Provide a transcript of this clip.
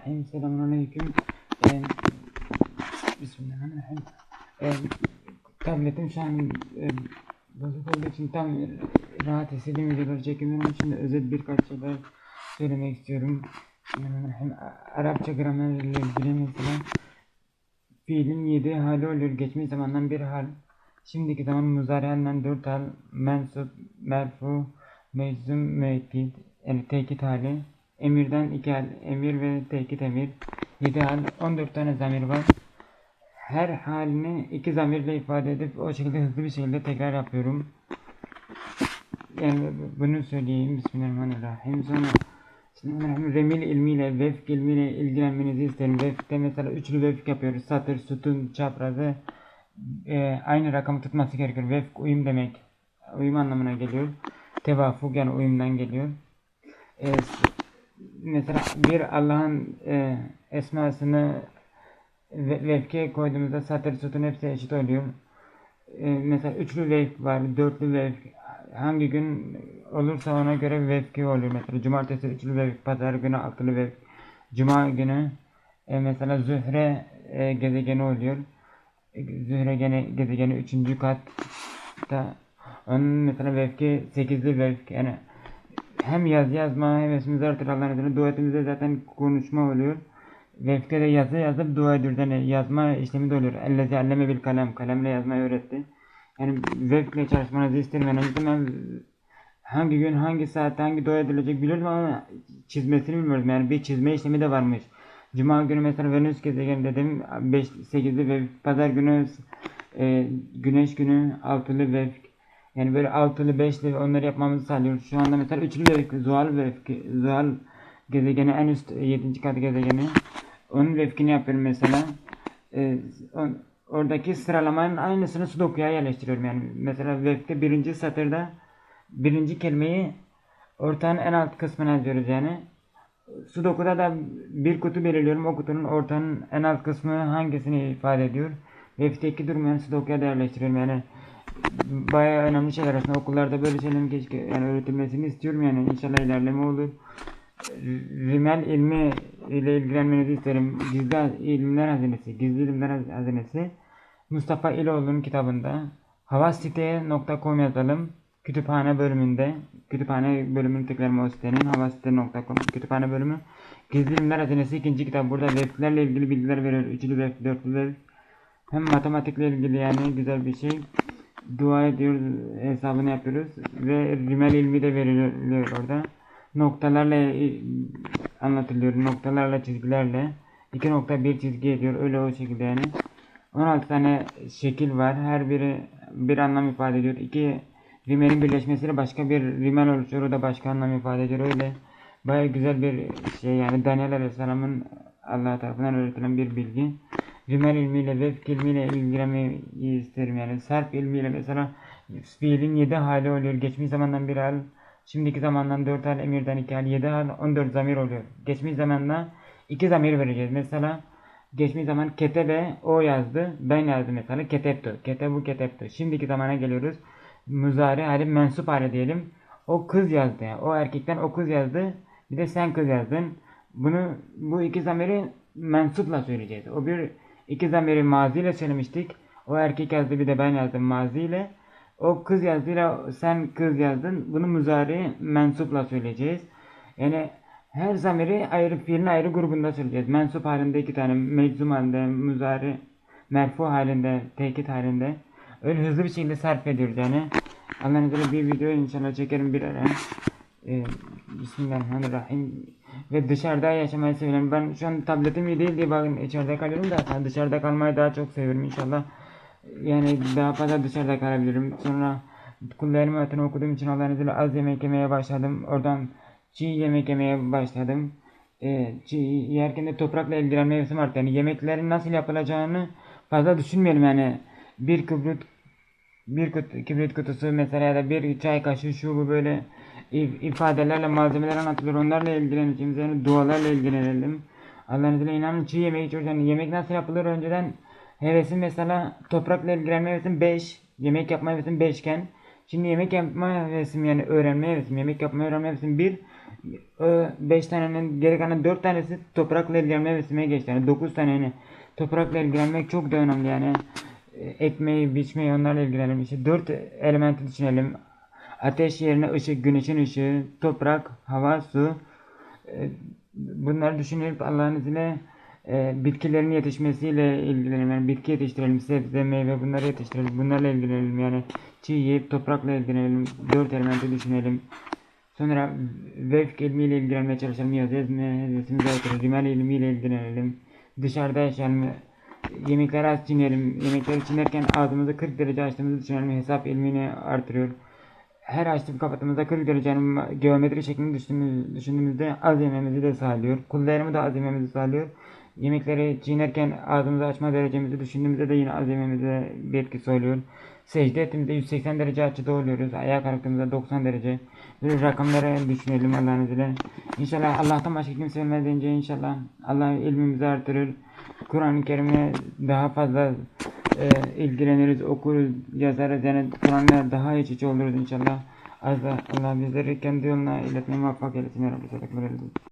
Bismillahirrahmanirrahim. Selamünaleyküm. Ee, Bismillahirrahmanirrahim. Ee, tabletim şu an e, bozuk olduğu için tam rahat istediğim videoları çekemiyorum. Şimdi özel birkaç şeyler söylemek istiyorum. Bismillahirrahmanirrahim. Arapça gramerle ilgili mesela fiilin yedi hali oluyor. Geçmiş zamandan bir hal. Şimdiki zaman muzari halinden dört hal. Mensup, merfu, meczum, müekkid. Yani tekit hali. Emirden iki hal. Emir ve tekit emir. Yedi hal. 14 tane zamir var. Her halini iki zamirle ifade edip o şekilde hızlı bir şekilde tekrar yapıyorum. Yani bunu söyleyeyim. Bismillahirrahmanirrahim. Sonra Bismillahirrahmanirrahim. Remil ilmiyle, vefk ilmiyle ilgilenmenizi isterim. Vefkte mesela üçlü vefk yapıyoruz. Satır, sütun, çaprazı e, aynı rakamı tutması gerekiyor. Vefk uyum demek. Uyum anlamına geliyor. Tevafuk yani uyumdan geliyor. E, mesela bir Allah'ın e, esmasını ve, koyduğumuzda satır, sütun hepsi eşit oluyor. E, mesela üçlü vefk var, dörtlü vefk. Hangi gün olursa ona göre vefki oluyor. Mesela cumartesi üçlü vefk, pazar günü altılı vefk. Cuma günü e, mesela Zühre e, gezegeni oluyor. E, Zühre gene gezegeni üçüncü katta. Onun mesela vefki sekizli vefk. Yani hem yaz yazma hem esimizi artır Allah'ın izniyle. Duetimizde zaten konuşma oluyor. Vefkte de yazı yazıp dua ediyoruz. Yani yazma işlemi de oluyor. Ellezi alleme bil kalem. Kalemle yazmayı öğretti. Yani vefkle çalışmanızı. Yani ben hangi gün, hangi saatte, hangi dua edilecek biliyorum ama çizmesini bilmiyorum. Yani bir çizme işlemi de varmış. Cuma günü mesela Venüs gezegeni dedim. 5, 8'li ve pazar günü e, güneş günü 6'lı vefk. Yani böyle altılı, beşli onları yapmamızı sağlıyor. Şu anda mesela üçlü vefk, Zuhal vefk, Zuhal gezegeni en üst 7. kat gezegeni. Onun vefkini yapıyorum mesela. Ee, on, oradaki sıralamanın aynısını Sudoku'ya yerleştiriyorum. Yani mesela vefkte birinci satırda birinci kelimeyi ortanın en alt kısmına yazıyoruz yani. Sudoku'da da bir kutu belirliyorum. O kutunun ortanın en alt kısmı hangisini ifade ediyor. Vef'teki durumu yani Sudoku'ya da yerleştiriyorum. Yani bayağı önemli şeyler aslında okullarda böyle şeylerin keşke yani öğretilmesini istiyorum yani inşallah ilerleme olur. Rimel ilmi ile ilgilenmenizi isterim. Gizli ilimler hazinesi, gizli ilimler hazinesi. Mustafa İloğlu'nun kitabında havasite.com yazalım. Kütüphane bölümünde, kütüphane bölümünü tıklarım o sitenin havasite.com kütüphane bölümü. Gizli ilimler hazinesi ikinci kitap. Burada veflerle ilgili bilgiler veriyor. Üçlü vef, dörtlü vef. Hem matematikle ilgili yani güzel bir şey dua ediyoruz, hesabını yapıyoruz ve rimel ilmi de veriliyor orada. Noktalarla anlatılıyor, noktalarla, çizgilerle. 2.1 çizgi ediyor, öyle o şekilde yani. 16 tane şekil var, her biri bir anlam ifade ediyor. İki rimelin birleşmesiyle başka bir rimel oluşuyor, da başka anlam ifade ediyor, öyle. Baya güzel bir şey yani Daniel Aleyhisselam'ın Allah tarafından öğretilen bir bilgi. Rimel ilmiyle, vefk ilmiyle ilgilenmeyi isterim yani. Sarf ilmiyle mesela fiilin 7 hali oluyor. Geçmiş zamandan bir hal, şimdiki zamandan 4 hal, emirden 2 hal, 7 hal, 14 zamir oluyor. Geçmiş zamanda 2 zamir vereceğiz. Mesela geçmiş zaman ketebe o yazdı, ben yazdım mesela keteptu. Ketebu keteptu. Şimdiki zamana geliyoruz. Muzari hali mensup hali diyelim. O kız yazdı. Yani. O erkekten o kız yazdı. Bir de sen kız yazdın. Bunu bu iki zamiri mensupla söyleyeceğiz. O bir iki zamiri maziyle söylemiştik. O erkek yazdı bir de ben yazdım maziyle. O kız yazdıyla sen kız yazdın. Bunu muzari mensupla söyleyeceğiz. Yani her zamiri ayrı fiilin ayrı grubunda söyleyeceğiz. Mensup halinde iki tane, meczum halinde, muzari, merfu halinde, tekit halinde. Öyle hızlı bir şekilde sarf ediyoruz yani. Allah'ın bir video inşallah çekerim bir ara. Ee, Bismillahirrahmanirrahim. Ve dışarıda yaşamayı seviyorum. Ben şu an tabletim iyi değil diye bakın içeride kalıyorum da ben dışarıda kalmayı daha çok seviyorum inşallah. Yani daha fazla dışarıda kalabilirim. Sonra kullarımı ötünü okuduğum için Allah'ın izniyle az yemek yemeye başladım. Oradan çiğ yemek yemeye başladım. Ee, çiğ yerken de toprakla ilgilenmeye hevesim arttı. Yani yemeklerin nasıl yapılacağını fazla düşünmeyelim yani. Bir kibrit bir kutu, kibrit kutusu mesela ya da bir çay kaşığı şu bu böyle ifadelerle malzemeler anlatılır. Onlarla ilgileneceğimiz yani dualarla ilgilenelim. Allah'ın izniyle inanın çiğ yemeği. Yani yemek nasıl yapılır önceden hevesim mesela toprakla ilgilenme hevesim 5. Yemek yapma hevesim 5 iken şimdi yemek yapma hevesim yani öğrenme hevesim. Yemek yapma öğrenme hevesim 1. 5 tanenin geri kalan 4 tanesi toprakla ilgilenme ve simeye geçti. Yani 9 tanenin toprakla ilgilenmek çok da önemli yani. E, Ekmeği, biçmeyi onlarla ilgilenelim. İşte 4 elementi düşünelim. Ateş yerine ışık, güneşin ışığı, toprak, hava, su. E, Bunları düşünüp Allah'ın izniyle e, bitkilerin yetişmesiyle ilgilenelim. Yani bitki yetiştirelim, sebze, meyve bunları yetiştirelim. Bunlarla ilgilenelim. Yani çiğ yiyip toprakla ilgilenelim. Dört elementi düşünelim. Sonra vefk ilmiyle ilgilenmeye çalışalım. Yazı mezesimize oturur. Rimel ilmiyle ilgilenelim. Dışarıda yaşayalım. Yemekleri az çiğneyelim. Yemekleri çiğnerken ağzımızı 40 derece açtığımızı düşünelim. Hesap ilmini artırıyor. Her açtık kapattığımızda 40 derecenin geometri şeklini düşündüğümüz- düşündüğümüzde az yememizi de sağlıyor. Kullarımı da az yememizi sağlıyor. Yemekleri çiğnerken ağzımızı açma derecemizi düşündüğümüzde de yine az yememize bir etkisi oluyor. Secde ettiğimizde 180 derece açıda oluyoruz. Ayağa kalktığımızda 90 derece. Böyle rakamları düşünelim Allah'ın izniyle. İnşallah Allah'tan başka kimse ölmez deyince inşallah Allah ilmimizi artırır. Kur'an-ı Kerim'e daha fazla e, ilgileniriz, okuruz, yazarız. Yani Kur'an'la daha iç içe oluruz inşallah. Allah, Allah bizleri kendi yoluna iletmeye muvaffak eylesin. Ya Rabbi. Sadaklar